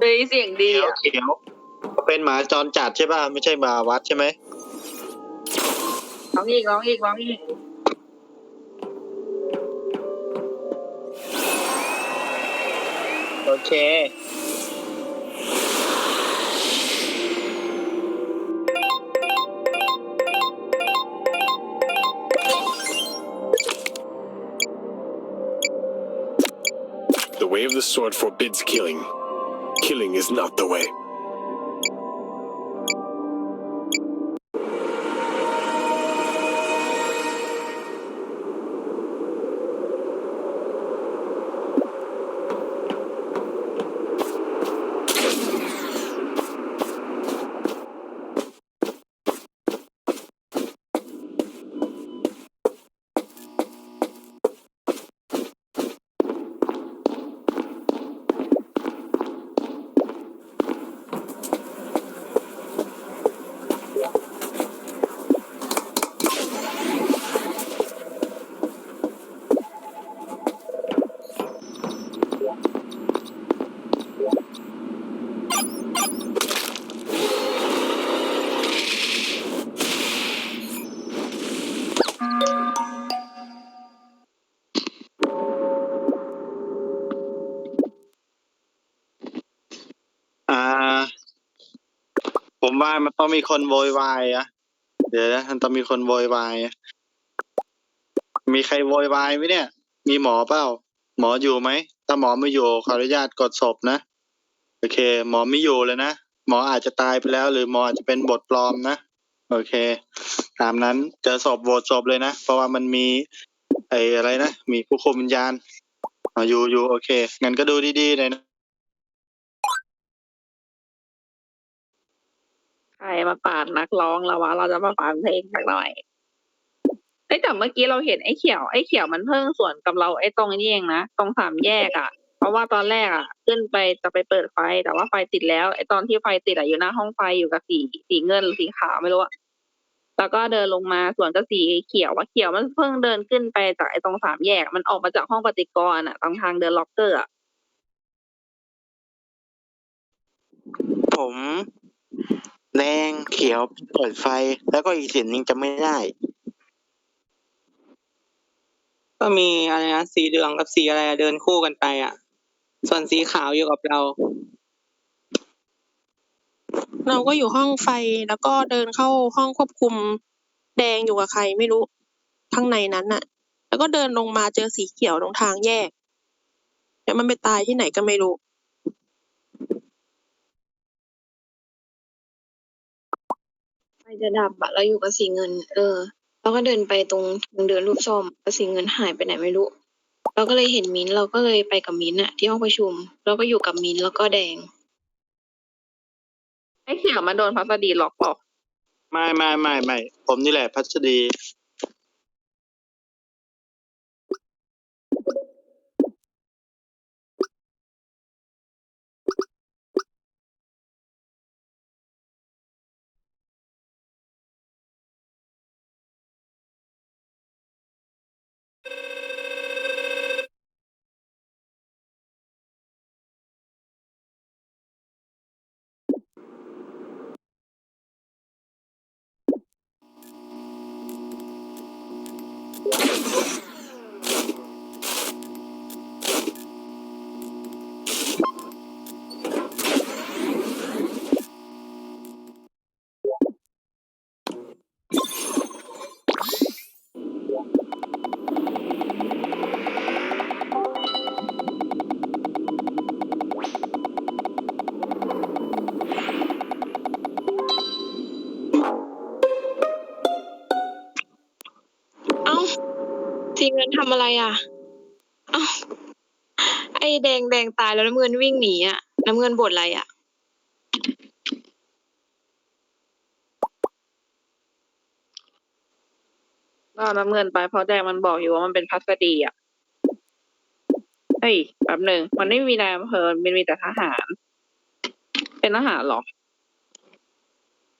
เฮ้ยเสียงดีเขียวอะเขียวเป็นหมาจรจัดใช่ป่ะไม่ใช่หมาวัดใช่ไหมร้องอีกร้องอีกร้องอีกโอเค The way of the sword forbids killing. Killing is not the way. ามันต้องมีคนโวยวายอะเดี๋ยวนะมันต้องมีคนโวยวายอะมีใครโวยวายไหมเนี่ย มีหมอเปล่า หมออยู่ไหม ถ้าหมอไม่อยู่ขออนุญาตกดศพนะ โอเค หมอไม่อยู่เลยนะ หมออาจจะตายไปแล้ว หรือหมออาจจะเป็นบทปลอมนะ โอเค ตามนั้นเจอศพโหวตศพเลยนะ เพราะว่ามันมี ไอ้อะไรนะ มีผู้คุมวิญญาณออยู่อยู่โอเค งั้นก็ดูดีๆเลยนะ ใครมาปาดนักร้องแล้ววะ เราจะมาฟังเพลงสักหน่อยเอ้แต่เมื่อกี้เราเห็นไอ้เขียวไอ้เขียวมันเพิ่งสวนกับเราไอ้ตรงนี้เองนะตรงสามแยกอะ เพราะว่าตอนแรกอะ ขึ้นไปจะไปเปิดไฟ แต่ว่าไฟติดแล้วไอ้ตอนที่ไฟติดอะอยู่หน้าห้องไฟอยู่กับสีสีเงินหรือสีขาวไม่รู้อะแล้วก็เดินลงมาสวนกับสีเขียวว่าเขียวมันเพิ่งเดินขึ้นไปจากไอ้ตรงสามแยก มันออกมาจากห้องปฏิกรณ์อะตรงทางเดินล็อกเกอร์อะผม แดงเขียวเปิดไฟ แล้วก็อีกสีหนึงจะไม่ได้ ก็มีอะไรนะสีเหลืองกับสีอะไรอะเดินคู่กันไปอะ ส่วนสีขาวอยู่กับเรา เราก็อยู่ห้องไฟแล้วก็เดินเข้าห้องควบคุม แดงอยู่กับใครไม่รู้ข้างในนั้นน่ะ แล้วก็เดินลงมาเจอสีเขียวตรงทางแยกแล้วมันไปตายที่ไหนก็ไม่รู้ ฟจะดับอะเราอยู่กับสีเงิน เออเราก็เดินไปตรงทางเดินรูปส้มแล้วสีเงินหายไปไหนไม่รู้ เราก็เลยเห็นมิ้นท์เราก็เลยไปกับมิ้นท์อะที่ห้องประชุม เราก็อยู่กับมิ้นท์แล้วก็แดง ไอ้เขียวมันโดนพัสดีล็อกเปล่าไม่ไม่ไม่ไม่ผมนี่แหละพัสดี สีเงินทำอะไรอะเอ้าไอ้แดงแดงตายแล้วน้ำเงินวิ่งหนีอะน้ำเงินบ่นอะไรอะก็เอาน้ำเงินไปเพราะแดงมันบอกอยู่ว่ามันเป็นพัสดีอะ เฮ้ยแป๊บหนึ่งมันไม่มีนายอำเภอมันมีแต่ทหาร เป็นทหารเหรอ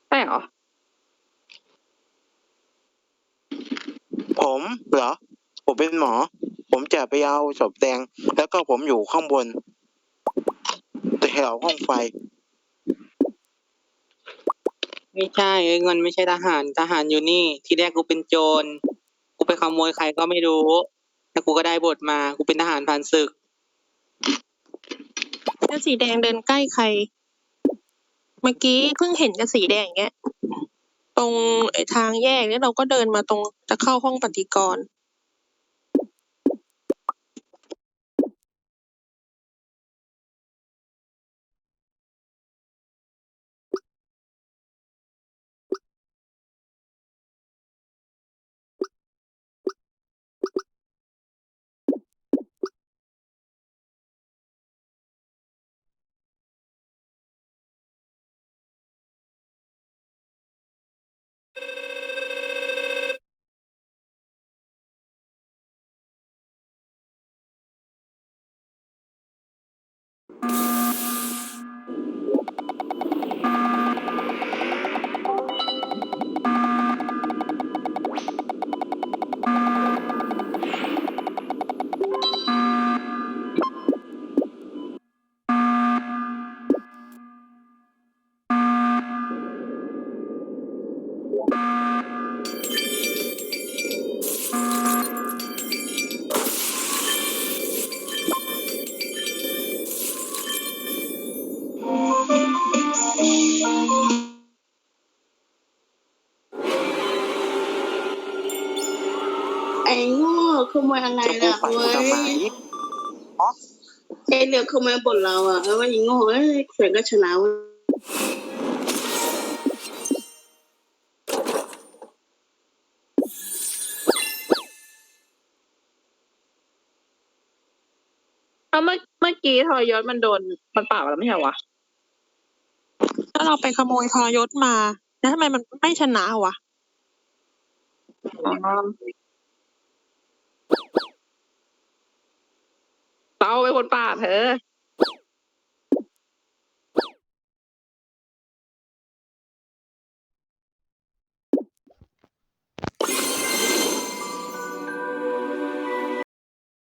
ใช่เหรอ ผมเหรอ ผมเป็นหมอ ผมจะไปเอาศพแดง แล้วก็ผมอยู่ข้างบนแต่ถวห้องไฟ ไม่ใช่เอ้ยเงินไม่ใช่ทหารทหารอยู่นี่ ที่แรกกูเป็นโจร กูไปขโมยใครก็ไม่รู้แต่กูก็ได้บทมา กูเป็นทหารผ่านศึกแล้วสีแดงเดินใกล้ใคร เมื่อกี้เพิ่งเห็นกับสีแดงอย่างเงี้ย ตรงไอ้ทางแยกเนี่ยเราก็เดินมาตรงจะเข้าห้องปฏิกรณ์ มยอะไรจะพูดล่ะฝันเว้ทำไมยไอ้เหลือขโมยบทเราอะแล้วว่าไอ้โง่เอ้ยเขียนก็ชนะเว้ยเอาเมื่อเมื่อกี้ทรยศมันโดนมันเปล่าแล้วไม่ใช่เหรอวะถ้าเราไปขโมยทรยศมา แล้วทำไมมันไม่ชนะวะ อ๋อ เป็นคนป่าบเธอ